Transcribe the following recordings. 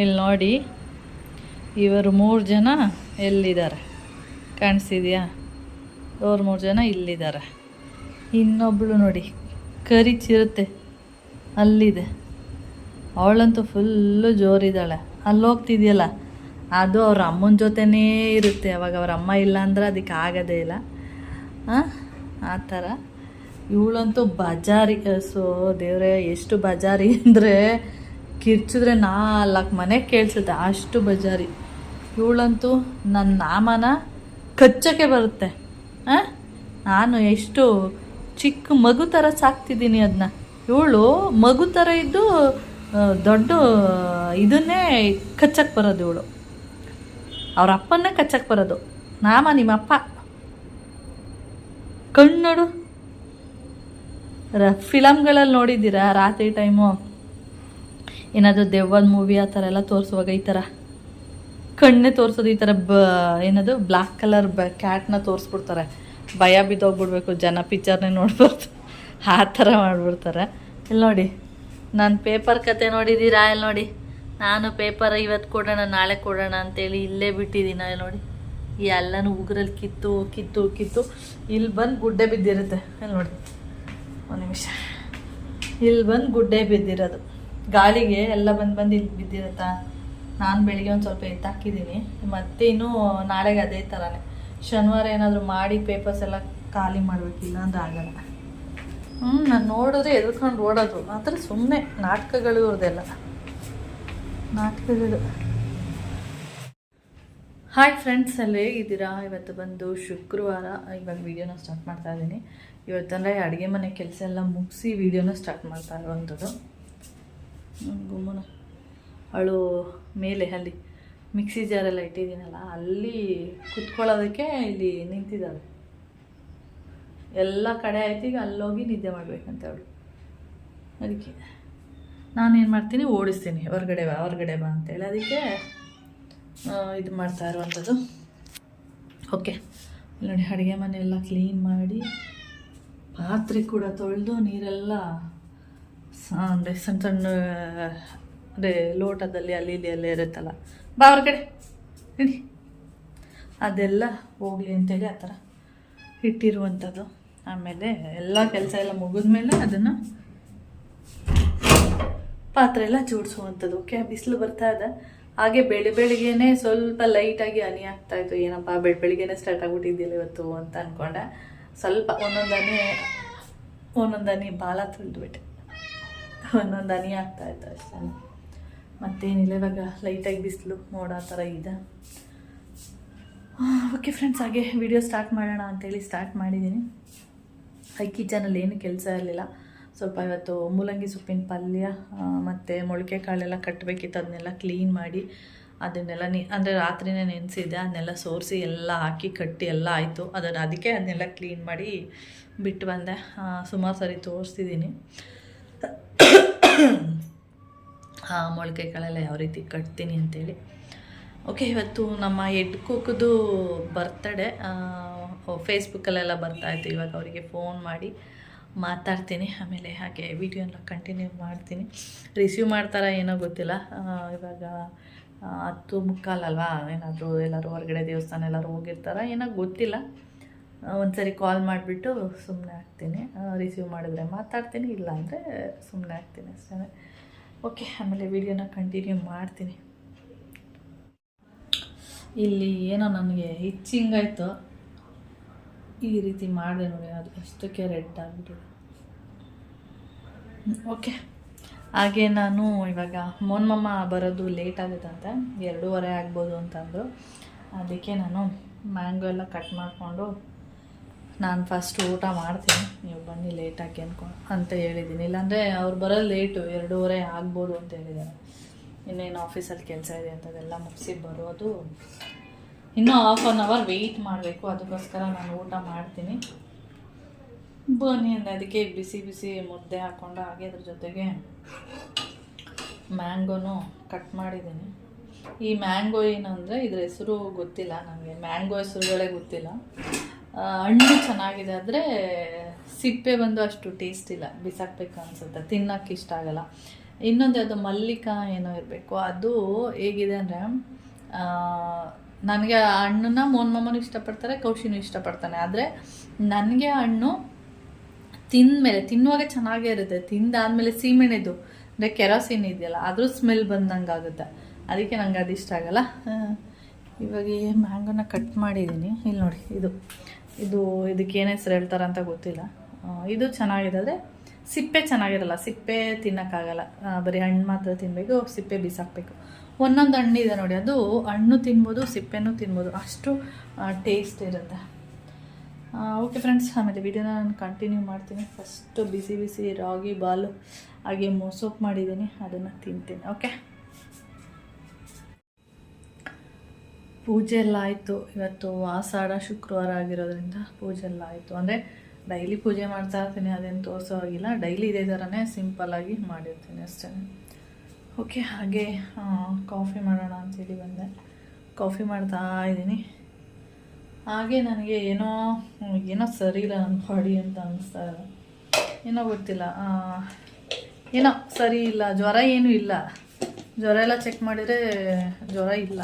ಇಲ್ಲಿ ನೋಡಿ, ಇವರು ಮೂರು ಜನ ಎಲ್ಲಿದ್ದಾರೆ? ಕಾಣಿಸಿದೆಯಾ? ಅವ್ರು ಮೂರು ಜನ ಇಲ್ಲಿದ್ದಾರೆ. ಇನ್ನೊಬ್ಬಳು ನೋಡಿ ಕರಿಚಿರುತ್ತೆ ಅಲ್ಲಿದೆ. ಅವಳಂತೂ ಫುಲ್ಲು ಜೋರಿದ್ದಾಳೆ. ಅಲ್ಲಿ ಹೋಗ್ತಿದೆಯಲ್ಲ, ಅದು ಅವ್ರ ಅಮ್ಮನ ಜೊತೆನೇ ಇರುತ್ತೆ. ಅವಾಗ ಅವ್ರ ಅಮ್ಮ ಇಲ್ಲ ಅಂದ್ರೆ ಅದಕ್ಕೆ ಆಗೋದೇ ಇಲ್ಲ. ಆ ಥರ. ಇವಳಂತೂ ಬಜಾರಿ, ಸೊ ದೇವ್ರೆ, ಎಷ್ಟು ಬಜಾರಿ ಅಂದರೆ ಕಿರ್ಚಿದ್ರೆ ನಾಲ್ಕು ಮನೆ ಕೇಳಿಸುತ್ತೆ, ಅಷ್ಟು ಬಜಾರಿ. ಇವಳಂತೂ ನನ್ನ ನಾಮನ ಕಚ್ಚಕ್ಕೆ ಬರುತ್ತೆ. ಹಾಂ ನಾನು ಎಷ್ಟು ಚಿಕ್ಕ ಮಗು ಥರ ಸಾಕ್ತಿದ್ದೀನಿ ಅದನ್ನ ಇವಳು ಮಗು ಥರ ಇದ್ದು ದೊಡ್ಡ, ಇದನ್ನೇ ಕಚ್ಚಕ್ಕೆ ಬರೋದು ಇವಳು. ಅವ್ರ ಅಪ್ಪನ್ನೇ ಕಚ್ಚಕ್ಕೆ ಬರೋದು. ನಾಮ ನಿಮ್ಮಪ್ಪ ಕಣ್ಣು ನೋಡು. ರ ಫಿಲಮ್ಗಳಲ್ಲಿ ನೋಡಿದ್ದೀರಾ ರಾತ್ರಿ ಟೈಮು ಏನಾದರೂ ದೆವ್ವದ ಮೂವಿ ಆ ಥರ ಎಲ್ಲ ತೋರಿಸುವಾಗ ಈ ಥರ ಕಣ್ಣೇ ತೋರಿಸೋದು ಈ ಥರ ಬ ಏನದು ಬ್ಲ್ಯಾಕ್ ಕಲರ್ ಬ ಕ್ಯಾಟ್ನ ತೋರಿಸ್ಬಿಡ್ತಾರೆ. ಭಯ ಬಿದ್ದೋಗ್ಬಿಡ್ಬೇಕು, ಜನ ಪಿಕ್ಚರ್ನೇ ನೋಡ್ಬಾರ್ದು. ಆ ಥರ ಮಾಡಿಬಿಡ್ತಾರೆ. ಇಲ್ಲಿ ನೋಡಿ, ನಾನು ಪೇಪರ್ ಕತೆ ನೋಡಿದ್ದೀರಾ ಇಲ್ಲಿ ನೋಡಿ? ನಾನು ಪೇಪರ್ ಇವತ್ತು ಕೊಡೋಣ, ನಾಳೆ ಕೊಡೋಣ ಅಂತೇಳಿ ಇಲ್ಲೇ ಬಿಟ್ಟಿದ್ದೀನಿ ಇಲ್ಲಿ ನೋಡಿ? ಈ ಎಲ್ಲನೂ ಉಗುರಲ್ಲಿ ಕಿತ್ತು ಕಿತ್ತು ಕಿತ್ತು. ಇಲ್ಲಿ ಬಂದು ಗುಡ್ಡೆ ಬಿದ್ದಿರುತ್ತೆ. ಇಲ್ಲಿ ನೋಡಿ, ಒಂದು ನಿಮಿಷ. ಇಲ್ಲಿ ಬಂದು ಗುಡ್ಡೆ ಬಿದ್ದಿರೋದು. ಗಾಳಿಗೆ ಎಲ್ಲ ಬಂದು ಬಂದು ಇಲ್ಲಿ ಬಿದ್ದಿರತ್ತ? ನಾನು ಬೆಳಿಗ್ಗೆ ಒಂದು ಸ್ವಲ್ಪ ಎತ್ತಾಕಿದ್ದೀನಿ ಮತ್ತೆ ಇನ್ನೂ ನಾಳೆಗೆ ಅದೇ ಥರನೇ ಶನಿವಾರ ಏನಾದರೂ ಮಾಡಿ ಪೇಪರ್ಸ್ ಎಲ್ಲ ಖಾಲಿ ಮಾಡಬೇಕಿಲ್ಲ ಅಂದ್ರೆ ಆಗಲ್ಲ. ಹ್ಞೂ ನಾನು ನೋಡಿದ್ರೆ ಎದ್ಕೊಂಡು ಓಡೋದು. ಆದರೆ ಸುಮ್ಮನೆ ನಾಟಕಗಳು ಇರೋದೆಲ್ಲ. ನಾಟಕಗಳು. ಹಾಯ್ ಫ್ರೆಂಡ್ಸ್ ಅಲ್ಲಿ ಹೇಗಿದ್ದೀರಾ ಇವತ್ತು ಬಂದು ಶುಕ್ರವಾರ ಇವಾಗ ವೀಡಿಯೋನ ಸ್ಟಾರ್ಟ್ ಮಾಡ್ತಾ ಇದ್ದೀನಿ. ಇವತ್ತಂದರೆ ಅಡುಗೆ ಮನೆ ಕೆಲಸ ಎಲ್ಲ ಮುಗಿಸಿ ವೀಡಿಯೋನ ಸ್ಟಾರ್ಟ್ ಮಾಡ್ತಾ ಇರುವಂಥದ್ದು. ಗುಮ್ಮನ. ಅವಳು ಮೇಲೆ ಅಲ್ಲಿ ಮಿಕ್ಸಿ ಜಾರೆಲ್ಲ ಇಟ್ಟಿದ್ದೀನಲ್ಲ, ಅಲ್ಲಿ ಕುತ್ಕೊಳ್ಳೋದಕ್ಕೆ ಇಲ್ಲಿ ನಿಂತಿದ್ದಾಳೆ. ಎಲ್ಲ ಕಡೆ ಆಯ್ತು, ಈಗ ಅಲ್ಲೋಗಿ ನಿದ್ದೆ ಮಾಡಬೇಕಂತ ಅವಳು. ಅದಕ್ಕೆ ನಾನೇನು ಮಾಡ್ತೀನಿ, ಓಡಿಸ್ತೀನಿ. ಹೊರಗಡೆ ಬಾ ಹೊರಗಡೆ ಬಾ ಅಂತೇಳಿ ಅದಕ್ಕೆ ಇದು ಮಾಡ್ತಾ ಇರುವಂಥದ್ದು. ಓಕೆ. ನೋಡಿ, ಅಡುಗೆ ಮನೆ ಎಲ್ಲ ಕ್ಲೀನ್ ಮಾಡಿ, ಪಾತ್ರೆ ಕೂಡ ತೊಳೆದು ನೀರೆಲ್ಲ ಅಂದರೆ ಸಣ್ಣ ಸಣ್ಣ ಅದೇ ಲೋಟದಲ್ಲಿ ಅಲ್ಲಿ ಇಲ್ಲಿ ಎಲ್ಲ ಇರುತ್ತಲ್ಲ. ಬಾ ಹೊರಗಡೆ ಇಡಿ ಅದೆಲ್ಲ ಹೋಗಲಿ ಅಂತೇಳಿ ಆ ಥರ ಇಟ್ಟಿರುವಂಥದ್ದು. ಆಮೇಲೆ ಎಲ್ಲ ಕೆಲಸ ಎಲ್ಲ ಮುಗಿದ್ಮೇಲೆ ಅದನ್ನು ಪಾತ್ರೆ ಎಲ್ಲ ಜೋಡಿಸುವಂಥದ್ದು. ಓಕೆ ಬಿಸಿಲು ಬರ್ತಾ ಇದೆ. ಹಾಗೆ ಬೆಳಿ ಬೆಳಿಗ್ಗೆನೆ ಸ್ವಲ್ಪ ಲೈಟಾಗಿ ಹನಿ ಆಗ್ತಾಯಿತ್ತು ಏನಪ್ಪ, ಬೆಳೆ ಬೆಳಿಗ್ಗೆನೆ ಸ್ಟಾರ್ಟ್ ಆಗಿಬಿಟ್ಟಿದ್ದಿಲ್ಲ ಇವತ್ತು ಅಂತ ಅಂದ್ಕೊಂಡೆ ಸ್ವಲ್ಪ ಒಂದೊಂದು ಹನಿ ಒಂದೊಂದು ಹನಿ ತುಳಿದ್ಬಿಟ್ಟೆ. ಒಂದೊಂದು ಹನಿ ಆಗ್ತಾ ಇತ್ತು ಅಷ್ಟೇ ಮತ್ತೇನಿಲ್ಲ, ಇವಾಗ ಲೈಟಾಗಿ ಬಿಸಿಲು ಆ ಥರ ಇದೆ. ಓಕೆ ಫ್ರೆಂಡ್ಸ್ ಹಾಗೆ ವಿಡಿಯೋ ಸ್ಟಾರ್ಟ್ ಮಾಡೋಣ ಅಂತೇಳಿ ಸ್ಟಾರ್ಟ್ ಮಾಡಿದ್ದೀನಿ ಹೈ ಕಿಚನಲ್ಲಿ ಏನು ಕೆಲಸ ಇರಲಿಲ್ಲ. ಸ್ವಲ್ಪ ಇವತ್ತು ಮೂಲಂಗಿ ಸೊಪ್ಪಿನ ಪಲ್ಯ ಮತ್ತು ಮೊಳಕೆ ಕಾಳೆಲ್ಲ ಕಟ್ಟಬೇಕಿತ್ತು ಅದನ್ನೆಲ್ಲ ಕ್ಲೀನ್ ಮಾಡಿ, ಅದನ್ನೆಲ್ಲ ನೀ, ಅಂದರೆ ರಾತ್ರಿನೇ ನೆನೆಸಿದ್ದೆ, ಅದನ್ನೆಲ್ಲ ಸೋರಿಸಿ ಎಲ್ಲ ಹಾಕಿ ಕಟ್ಟಿ ಎಲ್ಲ ಆಯಿತು. ಅದನ್ನು ಅದಕ್ಕೆ ಅದನ್ನೆಲ್ಲ ಕ್ಲೀನ್ ಮಾಡಿ ಬಿಟ್ಟು ಬಂದೆ. ಸುಮಾರು ಸರಿ ತೋರಿಸ್ತಿದ್ದೀನಿ ಹಾಂ ಮೊಳಕೆಗಳೆಲ್ಲ ಯಾವ ರೀತಿ ಕಟ್ತೀನಿ ಅಂತೇಳಿ. ಓಕೆ ಇವತ್ತು ನಮ್ಮ ಹೆಡ್ ಕುಕ್ದು ಬರ್ತಡೇ ಫೇಸ್ಬುಕ್ಕಲ್ಲೆಲ್ಲ ಬರ್ತಾಯಿತ್ತು ಇವಾಗ ಅವರಿಗೆ ಫೋನ್ ಮಾಡಿ ಮಾತಾಡ್ತೀನಿ. ಆಮೇಲೆ ಹಾಗೆ ವಿಡಿಯೋನ ಕಂಟಿನ್ಯೂ ಮಾಡ್ತೀನಿ. ರಿಸೀವ್ ಮಾಡ್ತಾರ ಏನೋ ಗೊತ್ತಿಲ್ಲ. ಆ, ಇವಾಗ ಆ, ಹತ್ತು ಮುಕ್ಕಾಲಲ್ವಾ ಏನಾದರೂ ಎಲ್ಲರೂ ಹೊರಗಡೆ ದೇವಸ್ಥಾನ ಎಲ್ಲರೂ ಹೋಗಿರ್ತಾರ? ಏನೋ ಗೊತ್ತಿಲ್ಲ. ಒಂದು ಸರಿ ಕಾಲ್ ಮಾಡಿಬಿಟ್ಟು ಸುಮ್ಮನೆ ಆಗ್ತೀನಿ. ರಿಸೀವ್ ಮಾಡಿದ್ರೆ ಮಾತಾಡ್ತೀನಿ ಇಲ್ಲ ಅಂದರೆ ಸುಮ್ಮನೆ ಆಗ್ತೀನಿ ಅಷ್ಟೇ ಓಕೆ ಆಮೇಲೆ ವಿಡಿಯೋನ ಕಂಟಿನ್ಯೂ ಮಾಡ್ತೀನಿ. ಇಲ್ಲಿ ಏನೋ ನನಗೆ ಹಿಚ್ಚಿಂಗ್ ಆಯಿತು. ಈ ರೀತಿ ಮಾಡಿದೆ ನೋಡಿ, ಅದು ಅಷ್ಟಕ್ಕೆ ರೆಡ್ ಆಗಿಬಿಟ್ಟಿದೆ. ಓಕೆ ಹಾಗೆ ನಾನು ಇವಾಗ ಮೊನ್ಮಮ್ಮ ಬರೋದು ಲೇಟ್ ಆಗುತ್ತಂತೆ, ಎರಡೂವರೆ ಆಗ್ಬೋದು ಅಂತಂದರು. ಅದಕ್ಕೆ ನಾನು ಮ್ಯಾಂಗೋ ಎಲ್ಲ ಕಟ್ ಮಾಡಿಕೊಂಡು ನಾನು ಫಸ್ಟ್ ಊಟ ಮಾಡ್ತೀನಿ. ನೀವು ಬನ್ನಿ ಲೇಟಾಗಿ ಅನ್ಕೊ, ಅಂತ ಹೇಳಿದ್ದೀನಿ. ಇಲ್ಲಾಂದರೆ ಅವ್ರು ಬರೋದು ಲೇಟು ಎರಡೂವರೆ ಆಗ್ಬೋದು ಅಂತ ಹೇಳಿದ್ದಾರೆ. ಇನ್ನೇನು ಆಫೀಸಲ್ಲಿ ಕೆಲಸ ಇದೆ ಅಂತದೆಲ್ಲ ಮುಗಿಸಿ ಬರೋದು. ಇನ್ನೂ ಹಾಫ್ ಆನ್ ಅವರ್ ವೆಯ್ಟ್ ಮಾಡಬೇಕು. ಅದಕ್ಕೋಸ್ಕರ ನಾನು ಊಟ ಮಾಡ್ತೀನಿ. ಬನ್ನಿ ಅಂದರೆ ಅದಕ್ಕೆ ಬಿಸಿ ಬಿಸಿ ಮುದ್ದೆ ಹಾಕ್ಕೊಂಡು ಹಾಗೆ ಅದ್ರ ಜೊತೆಗೆ ಮ್ಯಾಂಗೋನು ಕಟ್ ಮಾಡಿದ್ದೀನಿ. ಈ ಮ್ಯಾಂಗೋ ಏನು ಅಂದರೆ ಇದ್ರ ಹೆಸರು ಗೊತ್ತಿಲ್ಲ ನನಗೆ ಮ್ಯಾಂಗೋ ಹೆಸರುಗಳೇ ಗೊತ್ತಿಲ್ಲ. ಹಣ್ಣು ಚೆನ್ನಾಗಿದೆ ಆದರೆ ಸಿಪ್ಪೆ ಬಂದು ಅಷ್ಟು ಟೇಸ್ಟ್ ಇಲ್ಲ. ಬಿಸಾಕ್ಬೇಕು ಅನಿಸುತ್ತೆ. ತಿನ್ನೋಕ್ಕೆ ಇಷ್ಟ ಆಗಲ್ಲ. ಇನ್ನೊಂದು ಅದು ಮಲ್ಲಿಕ ಏನೋ ಇರಬೇಕು. ಅದು ಹೇಗಿದೆ ಅಂದರೆ ನನಗೆ ಹಣ್ಣನ್ನ ಮೋನ್ ಮಾಮನು ಇಷ್ಟಪಡ್ತಾರೆ ಕೌಶಿನೂ ಇಷ್ಟಪಡ್ತಾನೆ. ಆದರೆ ನನಗೆ ಹಣ್ಣು ತಿಂದಮೇಲೆ ತಿನ್ನುವಾಗ ಚೆನ್ನಾಗೇ ಇರುತ್ತೆ. ತಿಂದಾದಮೇಲೆ ಸೀಮೆಣ್ಣೆದು ಅಂದರೆ ಕೆರೋಸಿನ್ ಇದೆಯಲ್ಲ ಅದ್ರ ಸ್ಮೆಲ್ ಬಂದಂಗೆ ಆಗುತ್ತೆ. ಅದಕ್ಕೆ ನನಗೆ ಅದು ಇಷ್ಟ ಆಗಲ್ಲ. ಆ, ಇವಾಗ ಮ್ಯಾಂಗೋನ ಕಟ್ ಮಾಡಿದ್ದೀನಿ ಇಲ್ಲಿ ನೋಡಿ ಇದು. ಇದು ಇದಕ್ಕೆ ಏನು ಹೆಸರು ಹೇಳ್ತಾರೆ ಅಂತ ಗೊತ್ತಿಲ್ಲ. ಇದು ಚೆನ್ನಾಗಿದೆ ಅಂದರೆ ಸಿಪ್ಪೆ ಚೆನ್ನಾಗಿರಲ್ಲ, ಸಿಪ್ಪೆ ತಿನ್ನೋಕ್ಕಾಗಲ್ಲ. ಬರೀ ಹಣ್ಣು ಮಾತ್ರ ತಿನ್ನಬೇಕು ಸಿಪ್ಪೆ ಬಿಸಾಕಬೇಕು. ಒಂದೊಂದು ಹಣ್ಣಿದೆ ನೋಡಿ, ಅದು ಹಣ್ಣು ತಿನ್ಬೋದು, ಸಿಪ್ಪೆನೂ ತಿನ್ಬೋದು. ಅಷ್ಟು ಟೇಸ್ಟ್ ಇರುತ್ತೆ. ಓಕೆ ಫ್ರೆಂಡ್ಸ್ ಆಮೇಲೆ ವಿಡಿಯೋನ ನಾನು ಕಂಟಿನ್ಯೂ ಮಾಡ್ತೀನಿ. ಫಸ್ಟು ಬಿಸಿ ಬಿಸಿ ರಾಗಿ, ಬಾಲು, ಹಾಗೆ ಮೋಸೋಪ್ ಮಾಡಿದ್ದೀನಿ. ಅದನ್ನು ತಿಂತೀನಿ ಓಕೆ ಪೂಜೆ ಎಲ್ಲ ಆಯಿತು. ಇವತ್ತು ಆಷಾಢ ಶುಕ್ರವಾರ ಆಗಿರೋದ್ರಿಂದ ಪೂಜೆ ಎಲ್ಲ ಆಯಿತು. ಅಂದರೆ ಡೈಲಿ ಪೂಜೆ ಮಾಡ್ತಾ ಇರ್ತೀನಿ, ಅದೇನು ತೋರಿಸೋ ಹಾಗಿಲ್ಲ. ಡೈಲಿ ಇದೇ ಥರನೇ ಸಿಂಪಲ್ಲಾಗಿ ಮಾಡಿರ್ತೀನಿ ಅಷ್ಟೇ. ಓಕೆ ಹಾಗೆ ಕಾಫಿ ಮಾಡೋಣ ಅಂತೇಳಿ ಬಂದೆ. ಕಾಫಿ ಮಾಡ್ತಾ ಇದ್ದೀನಿ. ಹಾಗೆ ನನಗೆ ಏನೋ ಏನೋ ಸರಿ ಇಲ್ಲ ನನ್ನ ಬಾಡಿ ಅಂತ ಅನಿಸ್ತಾ ಇಲ್ಲ ಏನೋ ಗೊತ್ತಿಲ್ಲ ಏನೋ ಸರಿ ಇಲ್ಲ, ಜ್ವರ ಏನೂ ಇಲ್ಲ. ಜ್ವರ ಎಲ್ಲ ಚೆಕ್ ಮಾಡಿದರೆ ಜ್ವರ ಇಲ್ಲ.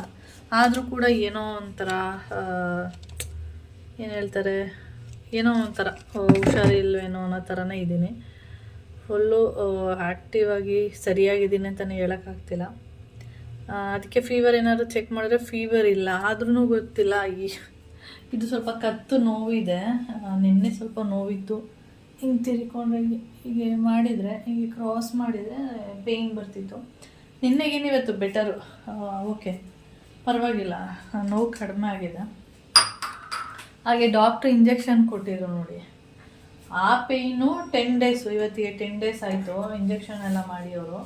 ಆದರೂ ಕೂಡ ಏನೋ ಒಂಥರ ಏನು ಹೇಳ್ತಾರೆ, ಏನೋ ಒಂಥರ ಹುಷಾರಿಲ್ವೇನೋ ಅನ್ನೋ ಥರನೇ ಇದ್ದೀನಿ. ಫುಲ್ಲು ಆ್ಯಕ್ಟಿವ್ ಆಗಿ ಸರಿಯಾಗಿದ್ದೀನಿ ಅಂತಲೇ ಹೇಳೋಕ್ಕಾಗ್ತಿಲ್ಲ ಅದಕ್ಕೆ ಫೀವರ್ ಏನಾದರೂ ಚೆಕ್ ಮಾಡಿದ್ರೆ ಫೀವರ್ ಇಲ್ಲ. ಆದ್ರೂ ಗೊತ್ತಿಲ್ಲ. ಈ, ಇದು ಸ್ವಲ್ಪ ಕತ್ತು ನೋವಿದೆ. ನಿನ್ನೆ ಸ್ವಲ್ಪ ನೋವಿತ್ತು. ಹಿಂಗೆ ತಿರ್ಕೊಂಡು ಹೀಗೆ ಹೀಗೆ ಮಾಡಿದರೆ, ಹೀಗೆ ಕ್ರಾಸ್ ಮಾಡಿದರೆ ಪೇಯ್ನ್ ಬರ್ತಿತ್ತು. ನಿನ್ನೆಗೇನಿವತ್ತು ಬೆಟರು ಓಕೆ ಪರವಾಗಿಲ್ಲ. ನೋವು ಕಡಿಮೆ ಆಗಿದೆ. ಹಾಗೆ ಡಾಕ್ಟ್ರ್ ಇಂಜೆಕ್ಷನ್ ಕೊಟ್ಟಿದ್ರು ನೋಡಿ. ಆ ಪೇಯ್ನು ಟೆನ್ ಡೇಸ್ ಇವತ್ತಿಗೆ ಟೆನ್ ಡೇಸ್ ಆಯಿತು ಇಂಜೆಕ್ಷನ್ ಎಲ್ಲ ಮಾಡಿ ಅವರು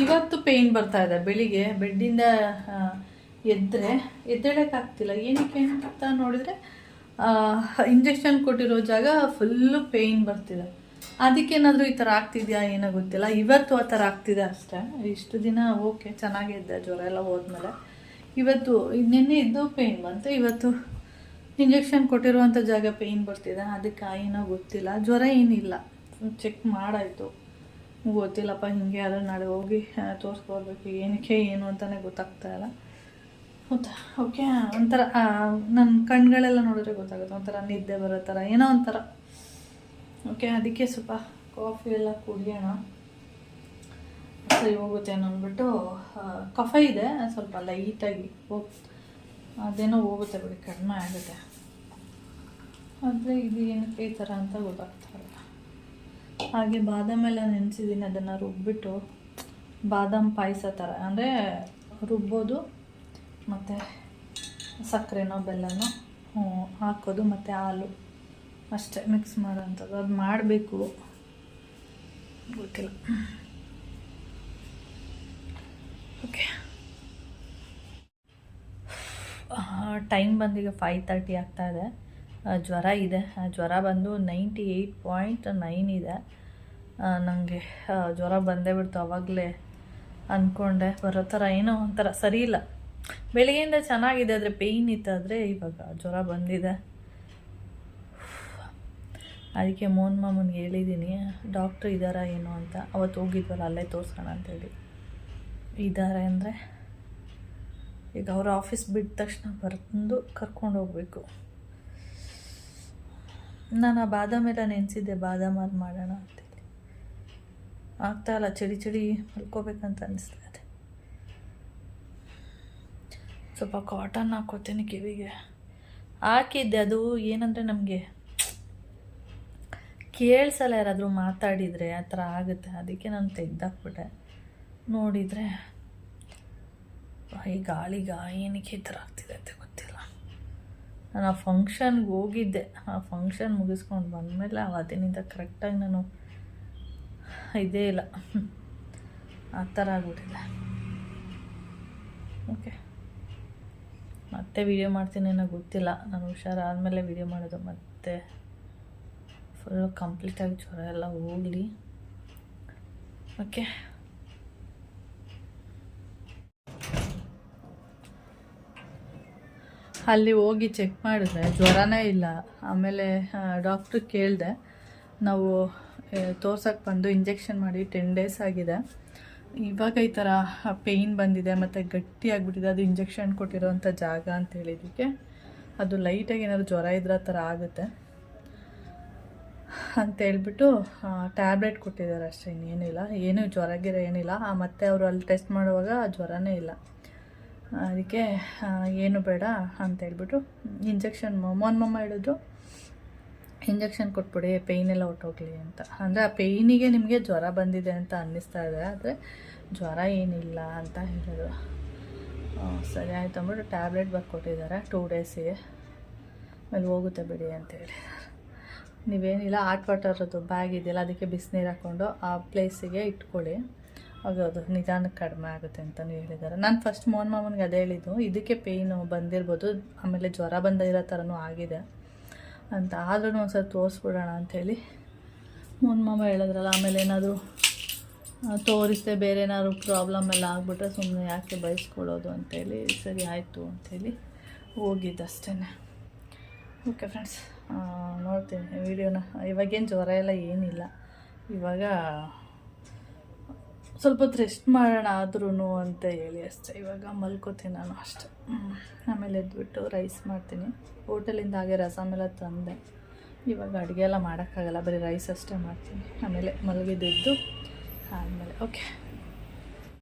ಇವತ್ತು ಪೇಯ್ನ್ ಬರ್ತಾ ಇದೆ ಬೆಳಿಗ್ಗೆ. ಬೆಡ್ಡಿಂದ ಎದ್ದರೆ ಎದ್ದೇಳೋಕ್ಕಾಗ್ತಿಲ್ಲ. ಏನಕ್ಕೆ ಅಂತ ನೋಡಿದರೆ ಇಂಜೆಕ್ಷನ್ ಕೊಟ್ಟಿರೋ ಜಾಗ ಫುಲ್ಲು ಪೇಯ್ನ್ ಬರ್ತಿದೆ. ಅದಕ್ಕೇನಾದರೂ ಈ ಥರ ಆಗ್ತಿದೆಯಾ, ಏನೋ ಗೊತ್ತಿಲ್ಲ. ಇವತ್ತು ಆ ಥರ ಆಗ್ತಿದೆ ಅಷ್ಟೇ. ಇಷ್ಟು ದಿನ ಓಕೆ, ಚೆನ್ನಾಗೇ ಇದ್ದೆ, ಜ್ವರ ಎಲ್ಲ ಹೋದ್ಮೇಲೆ. ಇವತ್ತು ನಿನ್ನೆ ಇದ್ದು ಪೇಯ್ನ್ ಬಂತು. ಇವತ್ತು ಇಂಜೆಕ್ಷನ್ ಕೊಟ್ಟಿರುವಂಥ ಜಾಗ ಪೇಯ್ನ್ ಬರ್ತಿದೆ. ಅದಕ್ಕೆ ಏನೋ ಗೊತ್ತಿಲ್ಲ. ಜ್ವರ ಏನಿಲ್ಲ. ಚೆಕ್ ಮಾಡಾಯಿತು. ಗೊತ್ತಿಲ್ಲಪ್ಪ, ಹಿಂಗೆ ಆದರೆ ನಾಳೆ ಹೋಗಿ ತೋರಿಸ್ಕೊಳ್ಬೇಕು ಏನಕ್ಕೆ, ಏನು ಅಂತಲೇ ಗೊತ್ತಾಗ್ತಾ ಇಲ್ಲ. ಹೌದಾ? ಓಕೆ ಒಂಥರ ನನ್ನ ಕಣ್ಗಳೆಲ್ಲ ನೋಡಿದ್ರೆ ಗೊತ್ತಾಗುತ್ತೆ. ಒಂಥರ ನಿದ್ದೆ ಬರೋ ಥರ. ಏನೋ ಒಂಥರ. ಓಕೆ ಅದಕ್ಕೆ ಸ್ವಲ್ಪ ಕಾಫಿ ಎಲ್ಲ ಕುಡಿಯೋಣ. ಸರಿ ಹೋಗುತ್ತೆ ಅನ್ನೋ ಅಂದ್ಬಿಟ್ಟು ಕಫ ಇದೆ, ಸ್ವಲ್ಪ ಲೈಟಾಗಿ ಹೋಗ್ ಅದೇನೋ ಹೋಗುತ್ತೆ ಬಿಡಿ, ಕಡಿಮೆ ಆಗುತ್ತೆ. ಆದರೆ ಇದು ಏನಕ್ಕೆ ಈ ಥರ ಅಂತ ಗೊತ್ತಾಗ್ತಾ ಇಲ್ಲ. ಹಾಗೆ ಬಾದಾಮ್ ಎಲ್ಲ ನೆನೆಸಿದ್ದೀನಿ ಅದನ್ನು ರುಬ್ಬಿಟ್ಟು, ಬಾದಾಮ್ ಪಾಯಸ ಥರ. ಅಂದರೆ ರುಬ್ಬೋದು, ಮತ್ತು ಸಕ್ಕರೆನೋ, ಬೆಲ್ಲನೋ, ಹ್ಞೂ, ಹಾಕೋದು, ಮತ್ತು ಹಾಲು. ಅಷ್ಟೇ ಮಿಕ್ಸ್ ಮಾಡೋವಂಥದ್ದು ಅದು ಮಾಡಬೇಕು. ಗೊತ್ತಿಲ್ಲ. ಓಕೆ ಟೈಮ್ ಬಂದೀಗ ಫೈವ್ ತರ್ಟಿ ಇದೆ. ಜ್ವರ ಇದೆ. ಆ, ಜ್ವರ ಬಂದು ನೈಂಟಿ ಏಯ್ಟ್ ಪಾಯಿಂಟ್ ನೈನ್ ಇದೆ ನನಗೆ ಜ್ವರ ಬಂದೇ ಬಿಡ್ತು ಆವಾಗಲೇ ಅಂದ್ಕೊಂಡೆ ಬರೋ ಥರ ಏನೋ ಒಂಥರ ಸರಿ ಇಲ್ಲ. ಬೆಳಿಗ್ಗೆಯಿಂದ ಚೆನ್ನಾಗಿದೆ ಆದರೆ ಪೇಯ್ನ್ ಇತ್ತಾದರೆ ಇವಾಗ ಜ್ವರ ಬಂದಿದೆ. ಅದಕ್ಕೆ ಮೋಹನ್ ಮಾಮನ್ಗೆ ಹೇಳಿದ್ದೀನಿ ಡಾಕ್ಟ್ರ್ ಇದ್ದಾರಾ ಏನೋ ಅಂತ. ಅವತ್ತು ಹೋಗಿದ್ವಲ್ಲ ಅಲ್ಲೇ ತೋರಿಸೋಣ ಅಂತೇಳಿ. ಇದ್ದಾರೆ ಅಂದರೆ ಈಗ ಅವ್ರ ಆಫೀಸ್ ಬಿಟ್ಟ ತಕ್ಷಣ ಬರ್ತಂದು ಕರ್ಕೊಂಡು ಹೋಗಬೇಕು. ನಾನು ಆ ಬಾದಾಮ್ ಎಲ್ಲ ನೆನೆಸಿದ್ದೆ, ಬಾದಾಮ್ ಅದು ಮಾಡೋಣ ಅಂತೇಳಿ ಆಗ್ತಾ ಇಲ್ಲ ಚಳಿ ಚಳಿ ಮಲ್ಕೋಬೇಕಂತ ಅನಿಸ್ತಾ ಇದೆ. ಸ್ವಲ್ಪ ಕಾಟನ್ ಹಾಕೋತೀನಿ ಕಿವಿಗೆ. ಹಾಕಿದ್ದೆ, ಅದು ಏನಂದರೆ ನಮಗೆ ಕೇಳಿಸಲ್ಲ ಯಾರಾದರೂ ಮಾತಾಡಿದರೆ ಆ ಥರ ಆಗುತ್ತೆ. ಅದಕ್ಕೆ ನಾನು ತೆಗ್ದಾಕ್ಬಿಟ್ಟೆ. ನೋಡಿದರೆ ಈ ಗಾಳಿ ಏನಕ್ಕೆ ಈ ಥರ ಆಗ್ತಿದೆ ಅಂತ ಗೊತ್ತಿಲ್ಲ. ನಾನು ಆ ಫಂಕ್ಷನ್ಗೆ ಹೋಗಿದ್ದೆ. ಆ ಫಂಕ್ಷನ್ ಮುಗಿಸ್ಕೊಂಡು ಬಂದಮೇಲೆ ಅವತ್ತಿನಿಂದ ಕರೆಕ್ಟಾಗಿ ನಾನು ಇದೇ ಇಲ್ಲ. ಆ ಥರ ಆಗ್ಬಿಟ್ಟಿದೆ. ಓಕೆ ಮತ್ತೆ ವಿಡಿಯೋ ಮಾಡ್ತೀನಿ ಅನ್ನೋ ಗೊತ್ತಿಲ್ಲ. ನಾನು ಹುಷಾರಾದಮೇಲೆ ವಿಡಿಯೋ ಮಾಡೋದು ಮತ್ತೆ ಫುಲ್ಲು ಕಂಪ್ಲೀಟಾಗಿ ಜ್ವರ ಎಲ್ಲ ಹೋಗಲಿ. ಓಕೆ ಅಲ್ಲಿ ಹೋಗಿ ಚೆಕ್ ಮಾಡಿದ್ರೆ ಜ್ವರನೇ ಇಲ್ಲ. ಆಮೇಲೆ ಡಾಕ್ಟ್ರಿಗೆ ಕೇಳಿದೆ, ನಾವು ತೋರ್ಸೋಕ್ಕೆ ಬಂದು ಇಂಜೆಕ್ಷನ್ ಮಾಡಿ ಟೆನ್ ಡೇಸ್ ಆಗಿದೆ. ಇವಾಗ ಈ ಥರ ಪೇಯ್ನ್ ಬಂದಿದೆ, ಮತ್ತು ಗಟ್ಟಿ ಆಗಿಬಿಟ್ಟಿದೆ ಅದು ಇಂಜೆಕ್ಷನ್ ಕೊಟ್ಟಿರೋಂಥ ಜಾಗ ಅಂತ ಹೇಳಿದ್ದಕ್ಕೆ ಅದು ಲೈಟಾಗಿ ಏನಾದ್ರು ಜ್ವರ ಇದ್ರೆ ಆ ಥರ ಆಗುತ್ತೆ. ಅಂತ ಹೇಳ್ಬಿಟ್ಟು ಟ್ಯಾಬ್ಲೆಟ್ ಕೊಟ್ಟಿದ್ದಾರೆ ಅಷ್ಟೇ, ಇನ್ನೇನಿಲ್ಲ. ಏನೂ ಜ್ವರ ಗಿರ ಏನಿಲ್ಲ. ಮತ್ತೆ ಅವರು ಅಲ್ಲಿ ಟೆಸ್ಟ್ ಮಾಡುವಾಗ ಜ್ವರನೇ ಇಲ್ಲ. ಅದಕ್ಕೆ ಏನು ಬೇಡ ಅಂತ ಹೇಳ್ಬಿಟ್ಟು ಇಂಜೆಕ್ಷನ್ ಮೊಮ್ಮನ್ ಮೊಮ್ಮ ಹೇಳಿದ್ರು ಇಂಜೆಕ್ಷನ್ ಕೊಟ್ಬಿಡಿ ಪೇಯ್ನ್ ಎಲ್ಲ ಹೊಟ್ಟೋಗ್ಲಿ ಅಂತ. ಅಂದರೆ ಆ ಪೇಯ್ನಿಗೆ ನಿಮಗೆ ಜ್ವರ ಬಂದಿದೆ ಅಂತ ಅನ್ನಿಸ್ತಾ ಇದೆ, ಆದರೆ ಜ್ವರ ಏನಿಲ್ಲ ಅಂತ ಹೇಳಿದ್ರು. ಸರಿ ಆಯಿತು ಅಂದ್ಬಿಟ್ಟು ಟ್ಯಾಬ್ಲೆಟ್ ಬರ್ಕೊಟ್ಟಿದ್ದಾರೆ ಟೂ ಡೇಸಿಗೆ ಆಮೇಲೆ ಹೋಗುತ್ತೆ ಬಿಡಿ ಅಂತ ಹೇಳಿದ್ದಾರೆ ನೀವೇನಿಲ್ಲ ಹಾಟ್ ವಾಟರದ್ದು ಬ್ಯಾಗ್ ಇದೆಯಲ್ಲ, ಅದಕ್ಕೆ ಬಿಸಿನೀರು ಹಾಕ್ಕೊಂಡು ಆ ಪ್ಲೇಸಿಗೆ ಇಟ್ಕೊಳ್ಳಿ. ಆಗ ಹೌದು ನಿಧಾನಕ್ಕೆ ಕಡಿಮೆ ಆಗುತ್ತೆ ಅಂತಲೂ ಹೇಳಿದ್ದಾರೆ. ನಾನು ಫಸ್ಟ್ ಮೋಹನ್ ಮಾಮನಿಗೆ ಅದೇ ಹೇಳಿದ್ದು, ಇದಕ್ಕೆ ಪೇಯ್ನು ಬಂದಿರ್ಬೋದು, ಆಮೇಲೆ ಜ್ವರ ಬಂದಿರೋ ಥರನೂ ಆಗಿದೆ ಅಂತ. ಆದ್ರೂ ಒಂದ್ಸಲ ತೋರಿಸ್ಬಿಡೋಣ ಅಂಥೇಳಿ ಮೋಹನ್ ಮಾಮ ಹೇಳಿದ್ರಲ್ಲ, ಆಮೇಲೆ ಏನಾದರೂ ತೋರಿಸ್ದೆ ಬೇರೆ ಏನಾದ್ರು ಪ್ರಾಬ್ಲಮ್ ಎಲ್ಲ ಆಗಿಬಿಟ್ರೆ ಸುಮ್ಮನೆ ಯಾಕೆ ಬಯಸ್ಕೊಳ್ಳೋದು ಅಂತೇಳಿ ಸರಿ ಆಯಿತು ಅಂಥೇಳಿ ಹೋಗಿದ್ದಷ್ಟೇ ಓಕೆ ಫ್ರೆಂಡ್ಸ್ ನೋಡ್ತೀನಿ ವಿಡಿಯೋನ. ಇವಾಗೇನು ಜ್ವರ ಎಲ್ಲ ಏನಿಲ್ಲ. ಇವಾಗ ಸ್ವಲ್ಪ ಹೊತ್ತು ರೆಸ್ಟ್ ಮಾಡೋಣ ಆದ್ರೂ ಅಂತ ಹೇಳಿ ಅಷ್ಟೇ. ಇವಾಗ ಮಲ್ಕೋತೀನಿ ನಾನು ಅಷ್ಟೇ. ಆಮೇಲೆ ಎದ್ಬಿಟ್ಟು ರೈಸ್ ಮಾಡ್ತೀನಿ. ಹೋಟೆಲಿಂದ ಹಾಗೆ ರಸಮ್ ಎಲ್ಲ ತಂದೆ. ಇವಾಗ ಅಡುಗೆ ಎಲ್ಲ ಮಾಡೋಕ್ಕಾಗಲ್ಲ. ಬರೀ ರೈಸ್ ಅಷ್ಟೇ ಮಾಡ್ತೀನಿ. ಆಮೇಲೆ ಮಲಗಿದ್ದು ಆದಮೇಲೆ ಓಕೆ